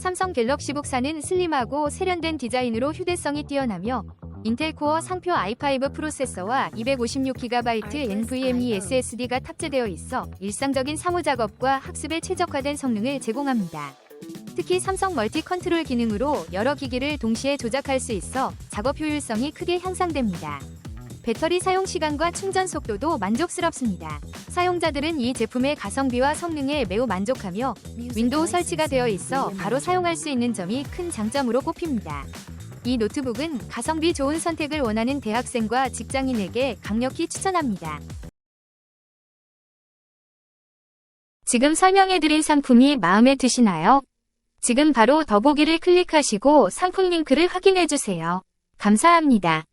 삼성 갤럭시북4는 슬림하고 세련된 디자인으로 휴대성이 뛰어나며 인텔 코어 상표 i5 프로세서와 256GB NVMe SSD가 탑재되어 있어 일상적인 사무 작업과 학습에 최적화된 성능을 제공합니다. 특히 삼성 멀티 컨트롤 기능으로 여러 기기를 동시에 조작할 수 있어 작업 효율성이 크게 향상됩니다. 배터리 사용 시간과 충전 속도도 만족스럽습니다. 사용자들은 이 제품의 가성비와 성능에 매우 만족하며 윈도우 설치가 되어 있어 바로 사용할 수 있는 점이 큰 장점으로 꼽힙니다. 이 노트북은 가성비 좋은 선택을 원하는 대학생과 직장인에게 강력히 추천합니다. 지금 설명해드린 상품이 마음에 드시나요? 지금 바로 더보기를 클릭하시고 상품 링크를 확인해주세요. 감사합니다.